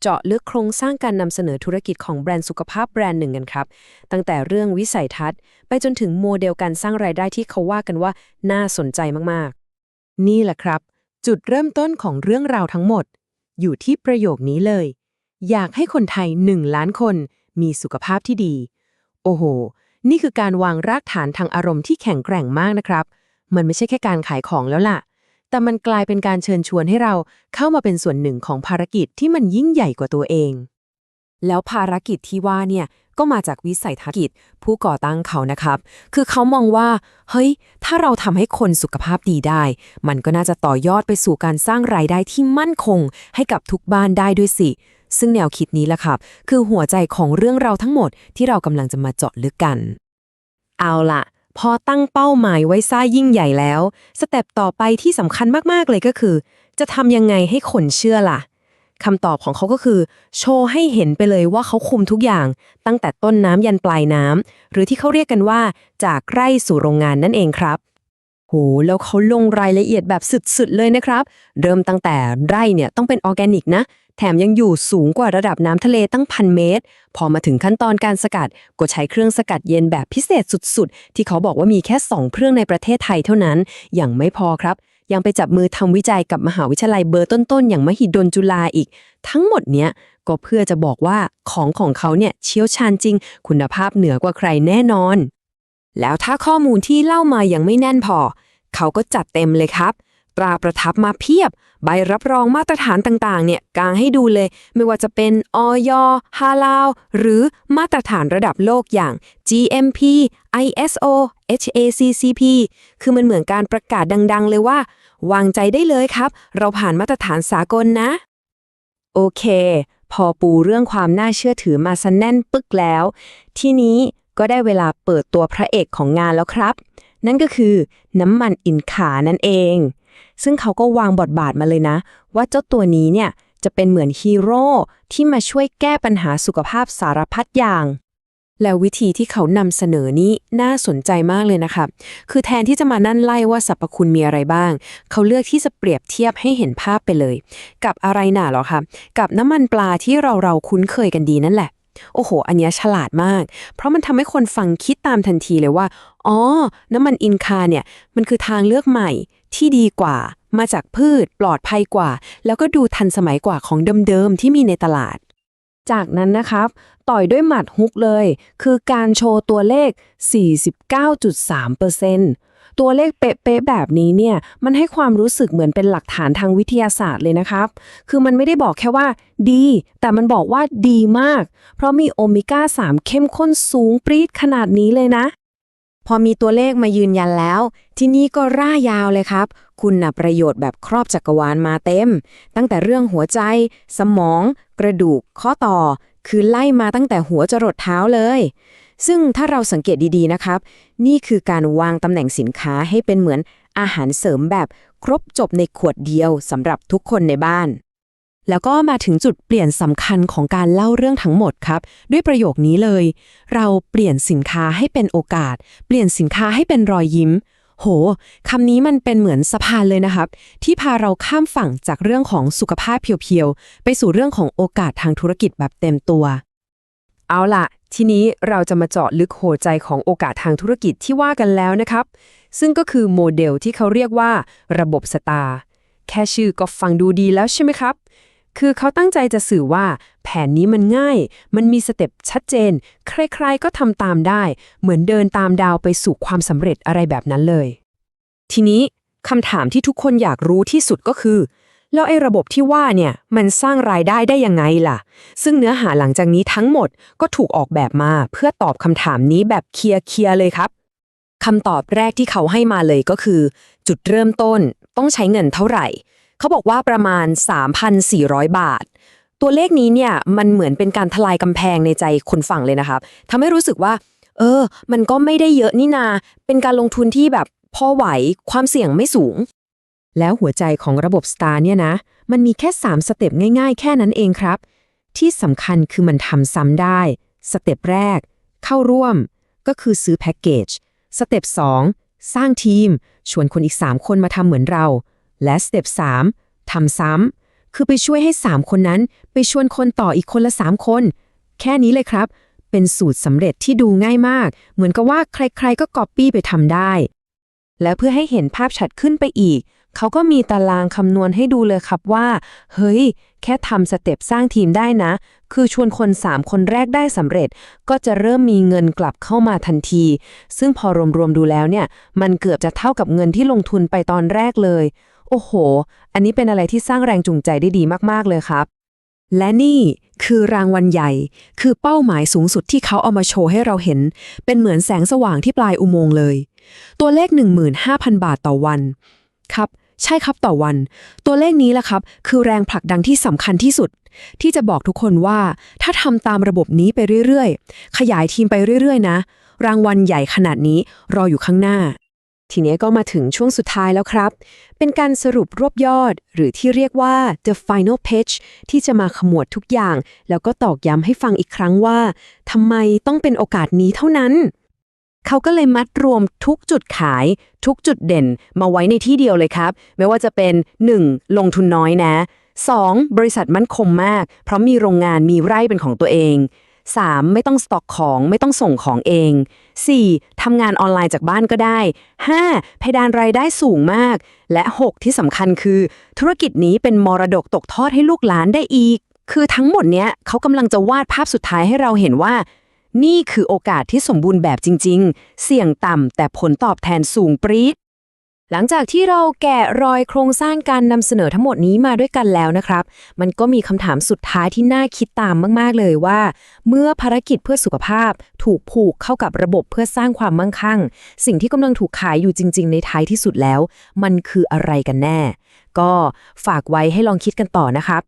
เจาะลึกโครงสร้างการนำเสนอธุรกิจของแบรนด์สุขภาพแบรนด์หนึ่งกันครับ ตั้งแต่เรื่องวิสัยทัศน์ ไปจนถึงโมเดลการสร้างรายได้ที่เขาว่ากันว่าน่าสนใจมากๆ นี่แหละครับ จุดเริ่มต้นของเรื่องราวทั้งหมด อยู่ที่ประโยคนี้เลย อยากให้คนไทยหนึ่งล้านคน มีสุขภาพที่ดี โอ้โห นี่คือการวางรากฐานทางอารมณ์ที่แข็งแกร่งมากนะครับ มันไม่ใช่แค่การขายของแล้วล่ะ แต่มันกลายเป็นการเชิญชวนให้เราเข้ามาเป็นส่วนหนึ่งของภารกิจที่มันยิ่งใหญ่กว่าตัวเอง แล้วภารกิจที่ว่าเนี่ยก็มาจากวิสัยทัศน์ผู้ก่อตั้งเขานะครับ คือเขามองว่า เฮ้ย ถ้าเราทำให้คนสุขภาพดีได้ มันก็น่าจะต่อยอดไปสู่การสร้างรายได้ที่มั่นคง ให้กับทุกบ้านได้ด้วยสิ ซึ่งแนวคิดนี้แหละครับ คือหัวใจของเรื่องเราทั้งหมดที่เรากำลังจะมาเจาะลึกกัน เอาล่ะ พอตั้งเป้าหมายไว้ซ่ายิ่งใหญ่แล้ว สเต็ปต่อไปที่สำคัญมากๆเลยก็คือ จะทำยังไงให้คนเชื่อล่ะคำตอบของเขาก็คือ โชว์ให้เห็นไปเลยว่าเขาคุมทุกอย่าง ตั้งแต่ต้นน้ำยันปลายน้ำหรือที่เขาเรียกกันว่า จากไร่สู่โรงงานนั่นเองครับโหแล้วเขาลงรายละเอียดแบบสุดๆเลยนะครับ เริ่มตั้งแต่ไร่เนี่ยต้องเป็นออร์แกนิกนะ แถมยังอยู่สูงกว่าระดับน้ำทะเลตั้งพันเมตร พอมาถึงขั้นตอนการสกัด ก็ใช้เครื่องสกัดเย็นแบบพิเศษสุดๆ ที่เขาบอกว่ามีแค่ 2 เครื่องในประเทศไทยเท่านั้นยังไม่พอครับ ยังไปจับมือทำวิจัยกับมหาวิทยาลัยเบอร์ต้นๆ อย่างมหิดลจุฬาอีก ทั้งหมดเนี้ยก็เพื่อจะบอกว่าของของเขาเนี่ยเชี่ยวชาญจริง คุณภาพเหนือกว่าใครแน่นอน แล้วถ้าข้อมูลที่เล่ามายังไม่แน่นพอ เขาก็จัดเต็มเลยครับ ตราประทับมาเพียบ ใบรับรองมาตรฐานต่างๆ เนี่ยกางให้ดูเลย ไม่ว่าจะเป็นออยฮาลาลหรือมาตรฐานระดับโลกอย่าง GMP ISO HACCP คือมันเหมือนการประกาศดังๆ เลยว่า วางใจได้เลยครับ เราผ่านมาตรฐานสากลนะ โอเค พอปูเรื่องความน่าเชื่อถือมาซะแน่นปึกแล้ว ทีนี้ก็ได้เวลาเปิดตัวพระเอกของงานแล้วครับ นั่นก็คือน้ำมันอินขานั่นเอง ซึ่งเขาก็วางบทบาทมาเลยนะ ว่าเจ้าตัวนี้เนี่ยจะเป็นเหมือนฮีโร่ที่มาช่วยแก้ปัญหาสุขภาพสารพัดอย่าง แล้ววิธีที่เขานำเสนอนี้น่าสนใจมากเลยนะครับคือแทนที่จะมานั่นไล่ว่าสรรพคุณมีอะไรบ้าง เขาเลือกที่จะเปรียบเทียบให้เห็นภาพไปเลย กับอะไรหน่ะหรอครับกับน้ำมันปลาที่เราเราคุ้นเคยกันดีนั่นแหละ โอ้โห อันนี้ฉลาดมาก เพราะมันทำให้คนฟังคิดตามทันทีเลยว่า อ๋อ น้ำมันอินคาเนี่ย มันคือทางเลือกใหม่ที่ดีกว่า มาจากพืช ปลอดภัยกว่า แล้วก็ดูทันสมัยกว่าของเดิมๆที่มีในตลาด จากนั้นนะครับ ต่อยด้วยหมัดฮุกเลย คือการโชว์ตัวเลข 49.3% ตัวเลขเป๊ะๆแบบนี้เนี่ยมันให้ความรู้สึกเหมือนเป็นหลักฐานทางวิทยาศาสตร์เลยนะครับ คือมันไม่ได้บอกแค่ว่าดี แต่มันบอกว่าดีมาก เพราะมีโอเมก้า 3 เข้มข้นสูงปรี๊ดขนาดนี้เลยนะ พอมีตัวเลขมายืนยันแล้ว ที่นี่ก็ร่ายาวเลยครับ คุณนะประโยชน์แบบครอบจักรวาลมาเต็ม ตั้งแต่เรื่องหัวใจ สมอง กระดูก ข้อต่อ คือไล่มาตั้งแต่หัวจรดเท้าเลย ซึ่งถ้าเราสังเกตดีๆนะครับ นี่คือการวางตำแหน่งสินค้าให้เป็นเหมือนอาหารเสริมแบบครบจบในขวดเดียวสำหรับทุกคนในบ้าน แล้วก็มาถึงจุดเปลี่ยนสำคัญของการเล่าเรื่องทั้งหมดครับ ด้วยประโยคนี้เลย เราเปลี่ยนสินค้าให้เป็นโอกาส เปลี่ยนสินค้าให้เป็นรอยยิ้ม โหคำนี้มันเป็นเหมือนสะพานเลยนะครับ ที่พาเราข้ามฝั่งจากเรื่องของสุขภาพเพียวๆ ไปสู่เรื่องของโอกาสทางธุรกิจแบบเต็มตัว เอาล่ะ ทีนี้เราจะมาเจาะลึกหัวใจของโอกาสทางธุรกิจที่ว่ากันแล้วนะครับ ซึ่งก็คือโมเดลที่เขาเรียกว่า ระบบสตาร์แค่ชื่อก็ฟังดูดีแล้วใช่ไหมครับ คือเขาตั้งใจจะสื่อว่า แผนนี้มันง่าย มันมีสเต็ปชัดเจน ใครๆก็ทำตามได้ เหมือนเดินตามดาวไปสู่ความสำเร็จอะไรแบบนั้นเลย ทีนี้คำถามที่ทุกคนอยากรู้ที่สุดก็คือ แล้วไอ้ระบบที่ว่าเนี่ยมันสร้างรายได้ได้ยังไงล่ะ ซึ่งเนื้อหาหลังจากนี้ทั้งหมดก็ถูกออกแบบมาเพื่อตอบคำถามนี้แบบเคลียร์ๆเลยครับคำตอบแรกที่เขาให้มาเลยก็คือ จุดเริ่มต้นต้องใช้เงินเท่าไหร่ เขาบอกว่าประมาณ 3,400 บาท ตัวเลขนี้เนี่ยมันเหมือนเป็นการทลายกำแพงในใจคนฟังเลยนะครับทำให้รู้สึกว่า เออ มันก็ไม่ได้เยอะนี่นา เป็นการลงทุนที่แบบพอไหวความเสี่ยงไม่สูง แล้วหัวใจของระบบ STAR เนี่ยนะ มันมีแค่ 3 สเต็ปง่ายๆ แค่นั้นเองครับ ที่สำคัญคือมันทำซ้ำได้ สเต็ปแรก เข้าร่วม ก็คือซื้อแพ็กเกจ สเต็ป2สร้างทีม ชวนคนอีก 3 คนมาทำเหมือนเรา และสเต็ป3ทำซ้ำ คือไปช่วยให้ 3 คนนั้น ไปชวนคนต่ออีกคนละ 3 คน แค่นี้เลยครับ เป็นสูตรสำเร็จที่ดูง่ายมาก เหมือนกับว่าใครๆก็ก๊อปปี้ไปทำได้ และเพื่อให้เห็นภาพชัดขึ้นไปอีก เขาก็มีตารางคำนวณให้ดูเลยครับว่า เฮ้ย แค่ทำสเต็ปสร้างทีมได้นะ คือชวนคน 3 คนแรกได้สำเร็จ ก็จะเริ่มมีเงินกลับเข้ามาทันที ซึ่งพอรวมๆดูแล้วเนี่ย มันเกือบจะเท่ากับเงินที่ลงทุนไปตอนแรกเลย โอ้โห อันนี้เป็นอะไรที่สร้างแรงจูงใจได้ดีมากๆเลยครับ และนี่คือรางวัลใหญ่ คือเป้าหมายสูงสุดที่เขาเอามาโชว์ให้เราเห็น เป็นเหมือนแสงสว่างที่ปลายอุโมงค์เลย ตัวเลข 15,000 บาทต่อวัน ครับ ใช่ครับต่อวัน ตัวเลขนี้แหละครับ คือแรงผลักดันที่สำคัญที่สุด ที่จะบอกทุกคนว่าถ้าทำตามระบบนี้ไปเรื่อยๆ ขยายทีมไปเรื่อยๆ นะ รางวัลใหญ่ขนาดนี้รออยู่ข้างหน้า ทีนี้ก็มาถึงช่วงสุดท้ายแล้วครับ เป็นการสรุปรวบยอด หรือที่เรียกว่า the final page ที่จะมาขมวดทุกอย่าง แล้วก็ตอกย้ำให้ฟังอีกครั้งว่าทำไมต้องเป็นโอกาสนี้เท่านั้น เขาก็เลยมัดรวมทุกจุดขาย ทุกจุดเด่นมาไว้ในที่เดียวเลยครับ ไม่ว่าจะเป็น 1. ลงทุนน้อยนะ 2. บริษัทมั่นคงมาก เพราะมีโรงงานมีไร่เป็นของตัวเอง 3. ไม่ต้องสต็อกของไม่ต้องส่งของเอง 4. ทำงานออนไลน์จากบ้านก็ได้ 5. เพดานรายได้สูงมาก และ 6 ที่สำคัญคือ ธุรกิจนี้เป็นมรดกตกทอดให้ลูกหลานได้อีก คือทั้งหมดเนี้ยเขากำลังจะวาดภาพสุดท้ายให้เราเห็นว่า นี่คือโอกาสที่สมบูรณ์แบบจริง ๆ เสี่ยงต่ำแต่ผลตอบแทนสูงปรี๊ดหลังจากที่เราแกะรอยโครงสร้างการนำเสนอทั้งหมดนี้มาด้วยกันแล้วนะครับ มันก็มีคำถามสุดท้ายที่น่าคิดตามมาก ๆ เลยว่า เมื่อภารกิจเพื่อสุขภาพถูกผูกเข้ากับระบบเพื่อสร้างความมั่งคั่ง สิ่งที่กำลังถูกขายอยู่จริง ๆ ในท้ายที่สุดแล้ว มันคืออะไรกันแน่ ก็ฝากไว้ให้ลองคิดกันต่อนะครับ